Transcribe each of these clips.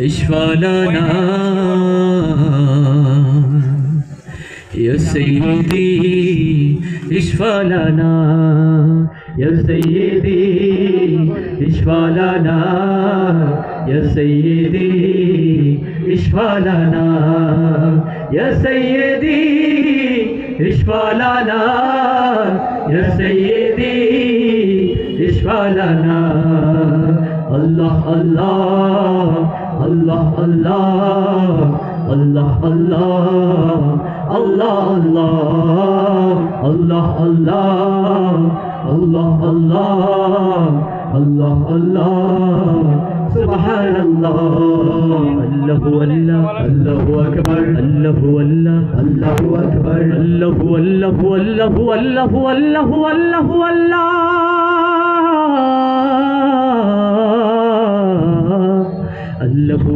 اشفالانا يا سيدي اشفالانا يا سيدي اشفالانا يا سيدي اشفالانا يا سيدي اشفالانا يا سيدي اشفى لنا الله الله الله الله الله الله الله الله الله الله الله الله الله سبحان الله الله ولا الله اكبر الله ولا الله اكبر الله ولا ولا ولا ولا ولا ولا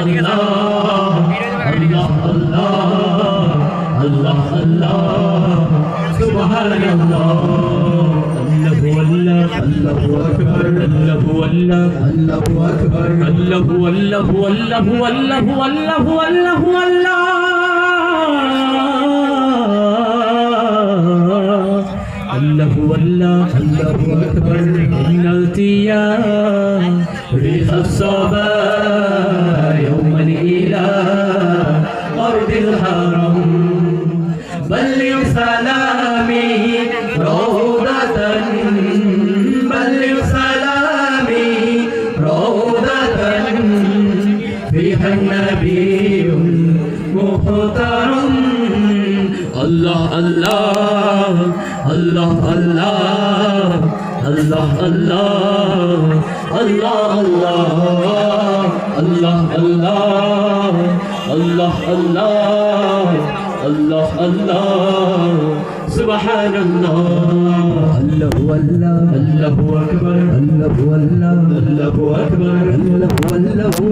الله أكبر الله الله الله الله إلى ارض الحرم بلغ سلامي روضة بلغ سلامي روضة فيها النبي محترم الله الله الله الله الله الله الله الله الله الله الله الله الله سبحان الله الله ولا الله أكبر. الله ولا الله أكبر. الله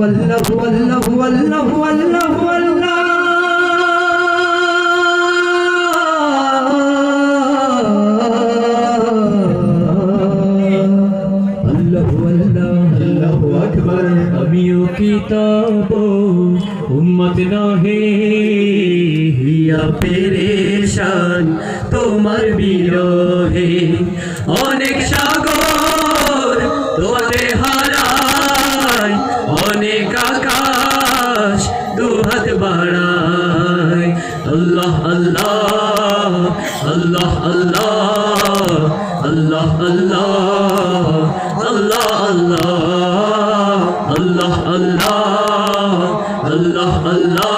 ولا الله ولا الله ولا হিয়া পেরেশান তোমার বিরহে অনেক সাগর তোমাতে হারায় অনেক আকাশ দুহাত বাড়ায় আল্লাহ আল্লাহ আল্লাহ আল্লাহ আল্লাহ আল্লাহ আল্লাহ আল্লাহ আল্লাহ আল্লাহ আল্লাহ আল্লাহ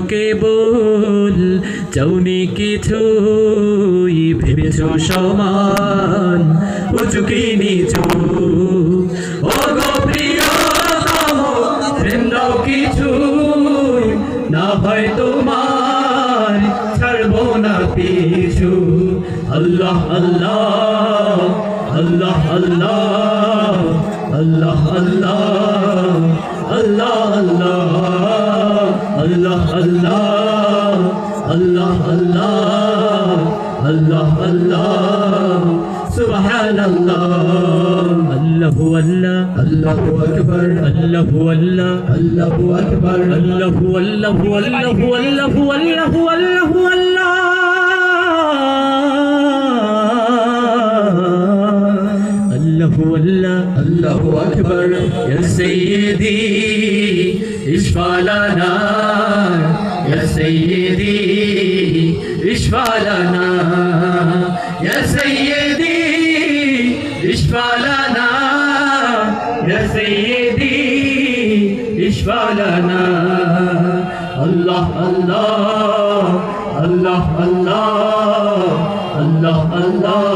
কেবল চাউনি কিছুই ভেবেছো সমান। উঁচুকি নিচু ও গো প্রিয়তম কিছু না হয় তোমার, ছাড়বো না পিছু। আল্লাহ আল্লাহ আল্লাহ আল্লাহ আল্লাহ আল্লাহ। الله الله الله الله الله الله. سبحان الله. الله والله الله. أكبر. الله والله الله. أكبر. الله والله والله والله والله والله الله ولا الله. أكبر. يا سيدي اشفع لنا. يا سيدي اشفع لنا. يا سيدي اشفع لنا. يا سيدي اشفع لنا. الله الله الله الله الله الله